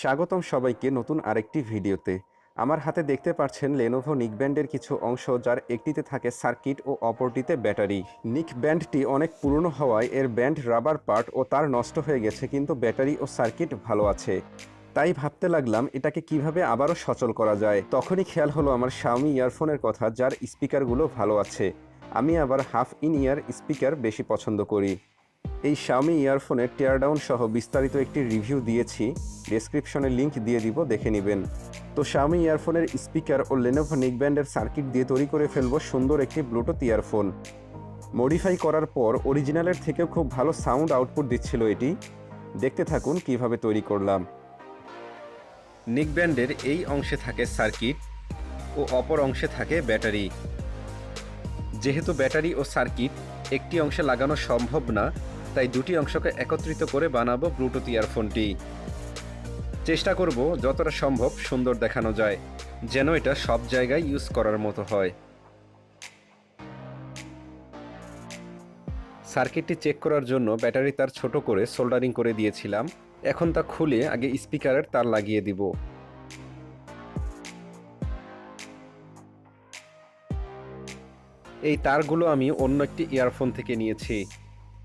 স্বাগতম সবাইকে নতুন আরেকটি ভিডিওতে। আমার হাতে দেখতে পাচ্ছেন লেনোভো নিক ব্যান্ডের কিছু অংশ, যার একটিতে থাকে সার্কিট ও অপরটিতে ব্যাটারি। নিক ব্যান্ডটি অনেক পুরনো হওয়ায় এর ব্যান্ড রাবার পার্ট ও তার নষ্ট হয়ে গেছে, কিন্তু ব্যাটারি ও সার্কিট ভালো আছে। তাই ভাবতে লাগলাম, এটাকে কীভাবে আবারও সচল করা যায়? তখনই খেয়াল হলো আমার শাওমি ইয়ারফোনের কথা, যার স্পিকারগুলো ভালো আছে। আমি আবার হাফ ইন ইয়ার স্পিকার বেশি পছন্দ করি। এই শাওমি ইয়ারফোনের টেয়ারডাউন সহ বিস্তারিত একটি রিভিউ দিয়েছি। ডেসক্রিপশনে লিংক দিয়ে দিব, দেখে নেবেন। তো শাওমি ইয়ারফোনের স্পিকার ও লেনোভো নেকব্যান্ডের সার্কিট দিয়ে তৈরি করে ফেলব সুন্দর একটি ব্লুটুথ ইয়ারফোন মডিফাই করার পর অরিজিনালের থেকেও খুব ভালো সাউন্ড আউটপুট দিচ্ছিল এটি। দেখতে থাকুন কীভাবে তৈরি করলাম। নেকব্যান্ডের এই অংশে থাকে সার্কিট ও অপর অংশে থাকে ব্যাটারি যেহেতু ব্যাটারি ও সার্কিট একটি অংশে লাগানো সম্ভব না তাই দুটি অংশকে একত্রিত করে বানাবো ব্লুটুথ ইয়ারফোনটি চেষ্টা করব যতটা সম্ভব সুন্দর দেখানো যায়, যেন এটা সব জায়গায় ইউজ করার মতো হয়। সার্কিটটি চেক করার জন্য ব্যাটারি তার ছোট করে সোল্ডারিং করে দিয়েছিলাম। এখন তা খুলে আগে স্পিকারের তার লাগিয়ে দিব। এই তারগুলো আমি অন্য একটি ইয়ারফোন থেকে নিয়েছি।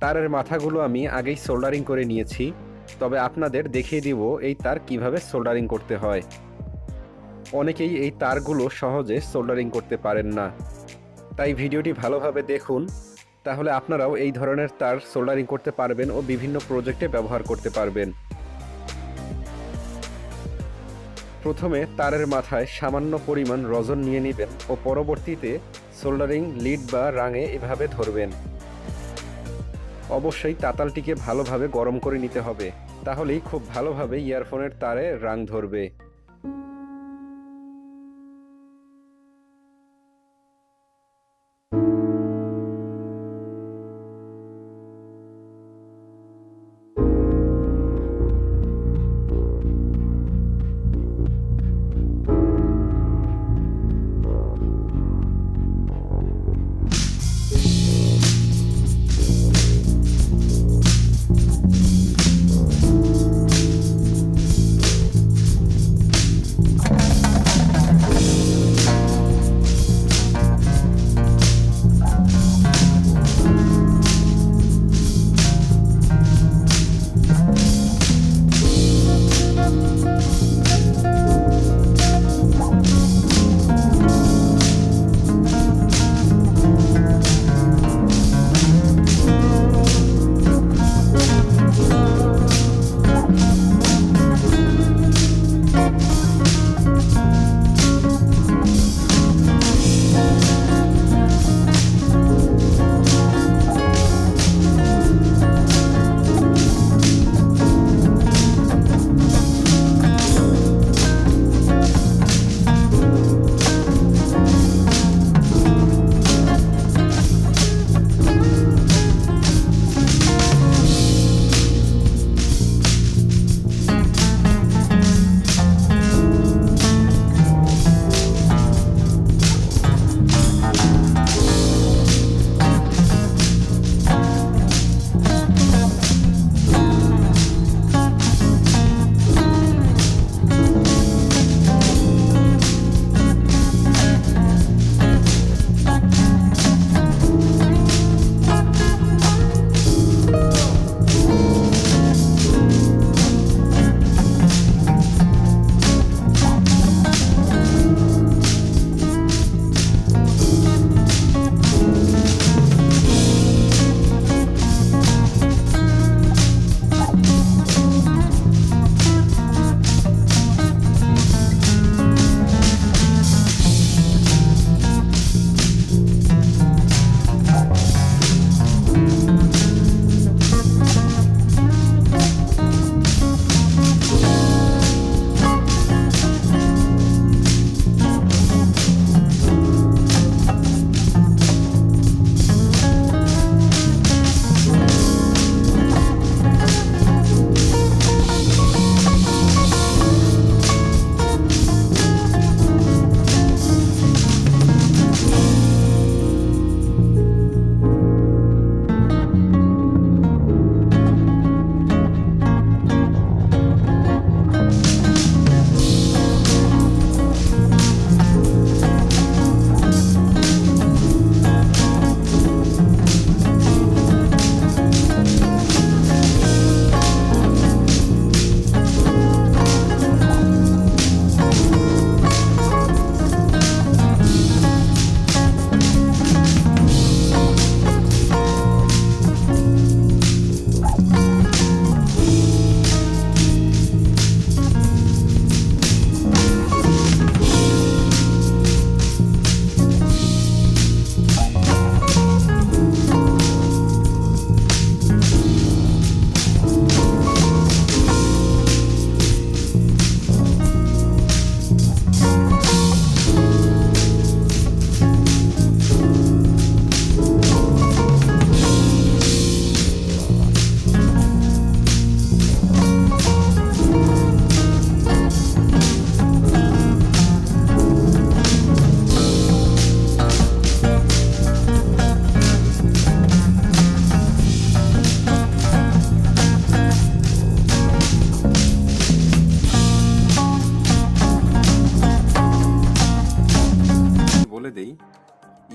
তারের মাথাগুলো আমি আগেই সোল্ডারিং করে নিয়েছি। তবে আপনাদের দেখিয়ে দিব এই তার কীভাবে সোল্ডারিং করতে হয়। অনেকেই এই তারগুলো সহজে সোল্ডারিং করতে পারেন না। তাই ভিডিওটি ভালোভাবে দেখুন, তাহলে আপনারাও এই ধরনের তার সোল্ডারিং করতে পারবেন ও বিভিন্ন প্রজেক্টে ব্যবহার করতে পারবেন। প্রথমে তারের মাথায় সামান্য পরিমাণ রজন নিয়ে নেবেন ও পরবর্তীতে সোল্ডারিং লিড বা রাঙে এভাবে ধরবেন। অবশ্যই তাতালটিকে ভালোভাবে গরম করে নিতে হবে। তাহলেই খুব ভালোভাবে ইয়ারফোনের তারে রাং ধরবে।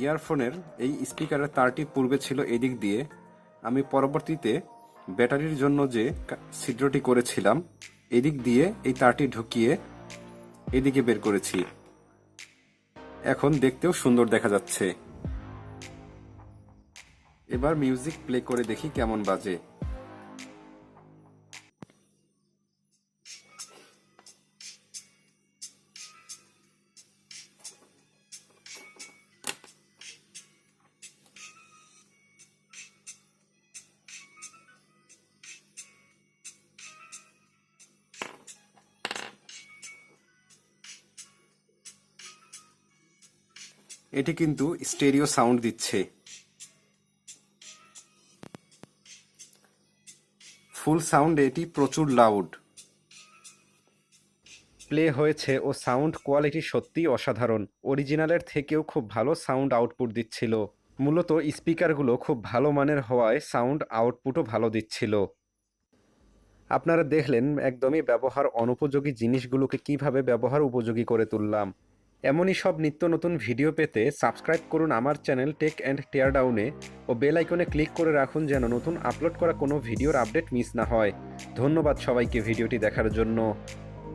ইয়ারফোনের এই স্পিকারের তারটি পূর্বে ছিল এদিক দিয়ে। আমি পরবর্তীতে ব্যাটারির জন্য যে ছিদ্রটি করেছিলাম, এদিক দিয়ে এই তারটি ঢুকিয়ে এদিকে বের করেছি। এখন দেখতেও সুন্দর দেখা যাচ্ছে। এবার মিউজিক প্লে করে দেখি কেমন বাজে। এটি কিন্তু স্টেরিও সাউন্ড দিচ্ছে। ফুল সাউন্ড এটি প্রচুর লাউড। প্লে হয়েছে ও সাউন্ড কোয়ালিটি সত্যিই অসাধারণ। অরিজিনালের থেকেও খুব ভালো সাউন্ড আউটপুট দিচ্ছিল। মূলত স্পিকারগুলো খুব ভালো মানের হওয়ায় সাউন্ড আউটপুটও ভালো দিচ্ছিল। আপনারা দেখলেন একদমই ব্যবহার অনুপযোগী জিনিসগুলোকে কীভাবে ব্যবহার উপযোগী করে তুললাম। এমনই সব নিত্য নতুন ভিডিও পেতে সাবস্ক্রাইব করুন আমার চ্যানেল টেক অ্যান্ড টিয়ার ডাউনে ও বেল আইকনে ক্লিক করে রাখুন যেন নতুন আপলোড করা কোনো ভিডিওর আপডেট মিস না হয়। ধন্যবাদ সবাইকে ভিডিওটি দেখার জন্য।